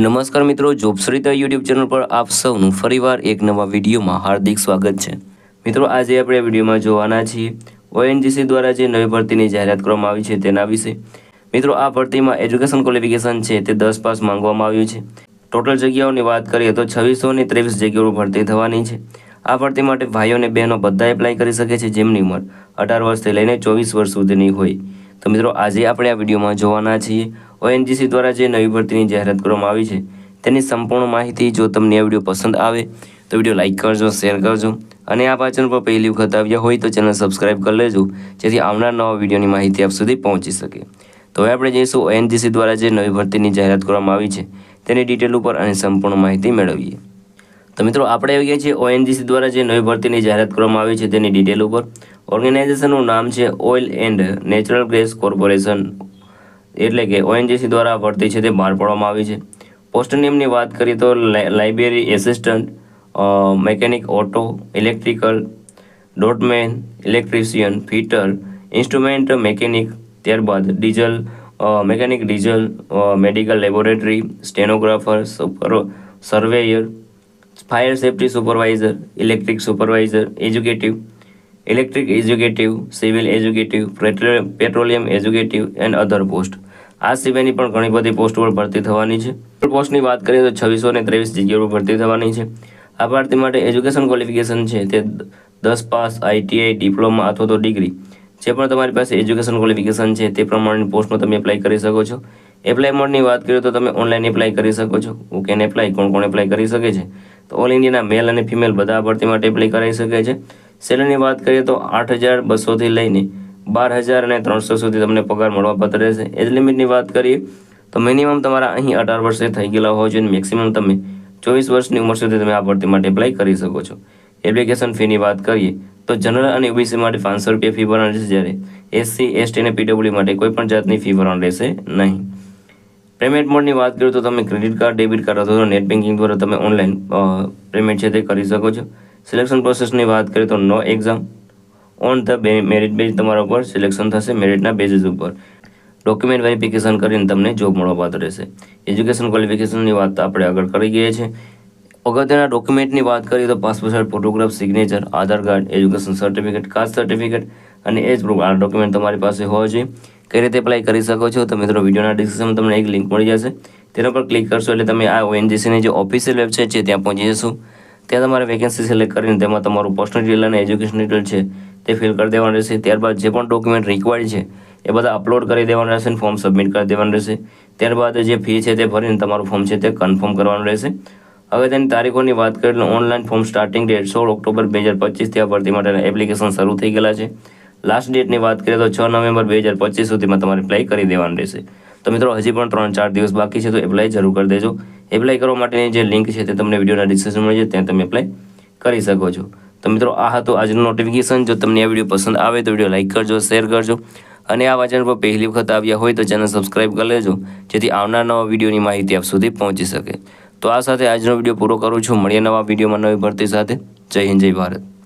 નમસ્કાર મિત્રો જોબશ્રીતા YouTube channel પર આપ સૌનું ફરીવાર એક નવા વિડીયોમાં હાર્દિક સ્વાગત છે. મિત્રો, આજે આપણે આ વિડીયોમાં જોવાના છીએ ઓએનજીસી દ્વારા જે નવી ભરતીની જાહેરાત કરવામાં આવી છે તેના વિશે. મિત્રો, આ ભરતીમાં એજ્યુકેશન ક્વોલિફિકેશન છે તે દસ પાસ માંગવામાં આવ્યું છે. ટોટલ જગ્યાઓની વાત કરીએ તો છવ્વીસો ને ત્રેવીસ જગ્યાઓ ભરતી થવાની છે. આ ભરતી માટે ભાઈઓ અને બહેનો બધા એપ્લાય કરી શકે છે જેમની ઉંમર અઢાર વર્ષથી લઈને ચોવીસ વર્ષ સુધીની હોય. તો મિત્રો, આજે આપણે આ વિડીયોમાં જોવાના છીએ ઓએનજીસી દ્વારા જે નવી ભરતીની જાહેરાત કરવામાં આવી છે, તેની સંપૂર્ણ માહિતી જો તમને આ વીડિયો પસંદ આવે, તો વીડિયો લાઇક કરજો, શેર કરજો અને આ પાચન પર પહેલી વખત આવ્યા હોય તો ચેનલ સબસ્ક્રાઇબ કરી લેજો, જેથી આવનાર નવા વિડીયોની માહિતી આપ સુધી પહોંચી શકે. તો હવે આપણે જઈશું ઓએનજીસી દ્વારા જે નવી ભરતીની જાહેરાત કરવામાં આવી છે, તેની ડિટેલ ઉપર અને સંપૂર્ણ માહિતી મેળવીએ. તો મિત્રો, આપણે આવી ગયા છીએ ઓએનજીસી દ્વારા જે નવી ભરતીની જાહેરાત કરવામાં આવી છે તેની ડિટેલ ઉપર. ઓર્ગેનાઇઝેશનનું નામ છે oil and natural gas corporation એટલે કે ઓએનજીસી દ્વારા ભરતી છે તે બહાર પાડવામાં આવી છે. પોસ્ટ નેમની વાત કરીએ તો લાઇ- library assistant mechanic auto electrical ડોટમેન electrician fitter instrument mechanic ત્યારબાદ diesel mechanic diesel medical laboratory stenographer surveyor fire safety supervisor electric supervisor executive electric executive civil executive Petro- petroleum executive and other post આ સિવાયની પણ ઘણી બધી post પર ભરતી થવાની છે. પોસ્ટની વાત કરીએ તો છવ્વીસો ને ત્રેવીસ જગ્યાઓ પર ભરતી થવાની છે. આ ભરતી માટે એજ્યુકેશન ક્વોલિફિકેશન છે તે દસ પાસ આઈટીઆઈ ડિપ્લોમા અથવા તો ડિગ્રી જે પણ તમારી પાસે એજ્યુકેશન ક્વોલિફિકેશન છે તે પ્રમાણેની પોસ્ટમાં તમે એપ્લાય કરી શકો છો. એપ્લાય મોડની વાત કરીએ તો તમે ઓનલાઈન એપ્લાય કરી શકો છો. હું કેન એપ્લાય કોણ કોણ એપ્લાય કરી શકે છે? તો ઓલ ઇન્ડિયાના મેલ અને ફિમેલ બધા ભરતી માટે એપ્લાય કરાવી શકે છે. સેલરીની વાત કરીએ તો આઠ હજાર બસોથી લઈને બાર હજાર અને ત્રણસો સુધી તમને પગાર મળવાપાત્ર રહેશે. એજ લિમિટની વાત કરીએ તો મિનિમમ તમારા અહીં અઢાર વર્ષે થઈ ગયેલા હોવા જોઈએ મેક્સિમમ તમે ચોવીસ વર્ષની ઉંમર સુધી તમે આ ભરતી માટે એપ્લાય કરી શકો છો. એપ્લિકેશન ફીની વાત કરીએ તો જનરલ અને ઓબીસી માટે પાંચસો રૂપિયા ફી ભરવાની રહેશે જ્યારે એસસી એસટી અને પીડબ્લ્યુ માટે કોઈ પણ જાતની ફી ભરવાની રહેશે નહીં. પેમેન્ટ મોડની વાત કરીએ તો તમે ક્રેડિટ કાર્ડ ડેબિટ કાર્ડ અથવા નેટ બેન્કિંગ દ્વારા તમે ઓનલાઈન પેમેન્ટ છે તે કરી શકો છો. સિલેક્શન પ્રોસેસની વાત કરીએ તો no exam on the merit base તમારા ઉપર સિલેક્શન થશે મેરિટના બેઝિસ ઉપર. ડોક્યુમેન્ટ વેરિફિકેશન કરીને તમને જોબ મળવાપાત્ર રહેશે. એજ્યુકેશન ક્વોલિફિકેશનની વાત આપણે આગળ કરી ગયા છે અગત્યના ડોક્યુમેન્ટની વાત કરીએ તો passport size photograph signature Aadhaar card education certificate caste certificate અને એ જ પ્રૂફ આ ડોક્યુમેન્ટ તમારી પાસે હોવા જોઈએ. કઈ રીતે એપ્લાય કરી શકો છો તો મિત્રો વિડીયોના ડિસ્ક્રિપ્શનમાં તમને એક લિંક મળી જશે. તેના પર ક્લિક કરશો એટલે તમે આ ઓએનજીસીની જે ઓફિશિયલ વેબસાઇટ છે ત્યાં પહોંચી જશો. ત્યાં તમારે વેકેન્સી સિલેક્ટ કરીને તેમાં તમારું પર્સનલ ડિટેલ અને એજ્યુકેશન ડિટેલ છે તે ફિલ કરી દેવાનું રહેશે. ત્યારબાદ જે પણ ડોક્યુમેન્ટ રિક્વાયર્ડ છે એ બધા અપલોડ કરી દેવાનું રહેશે અને ફોર્મ સબમિટ કરી દેવાનું રહેશે. ત્યારબાદ જે ફી છે તે ભરીને તમારું ફોર્મ છે તે કન્ફર્મ કરવાનું રહેશે. હવે તેની તારીખોની વાત કરીએ તો ઓનલાઈન ફોર્મ સ્ટાર્ટિંગ ડેટ સોળ ઓક્ટોબર બે હજાર પચીસથી આ ભરતી માટેના એપ્લિકેશન શરૂ થઈ ગયેલા છે. લાસ્ટ ડેટની વાત કરીએ તો છ નવેમ્બર બે હજાર પચીસ સુધીમાં તમારે એપ્લાય કરી દેવાનું રહેશે. તો મિત્રો, હજી પણ ત્રણ ચાર દિવસ બાકી છે, તો એપ્લાય જરૂર કરી દેજો. એપ્લાય કરવા માટેની જે લિંક છે તે તમને વિડીયોના ડિસ્ક્રિપ્શન મળી છે ત્યાં તમે એપ્લાય કરી શકો છો. તો મિત્રો, આ હતું આજનું નોટિફિકેશન જો તમને આ વીડિયો પસંદ આવે તો વીડિયો લાઇક કરજો શેર કરજો. અને આ વાચન પર પહેલી વખત આવ્યા હોય તો ચેનલ સબસ્ક્રાઈબ કરી લેજો, જેથી આવનાર નવા વિડીયોની માહિતી આપ સુધી પહોંચી શકે. તો આ સાથે આજનો વીડિયો પૂરો કરું છું. મળીએ નવા વિડીયોમાં નવી ભરતી સાથે. જય હિન્દ, જય ભારત.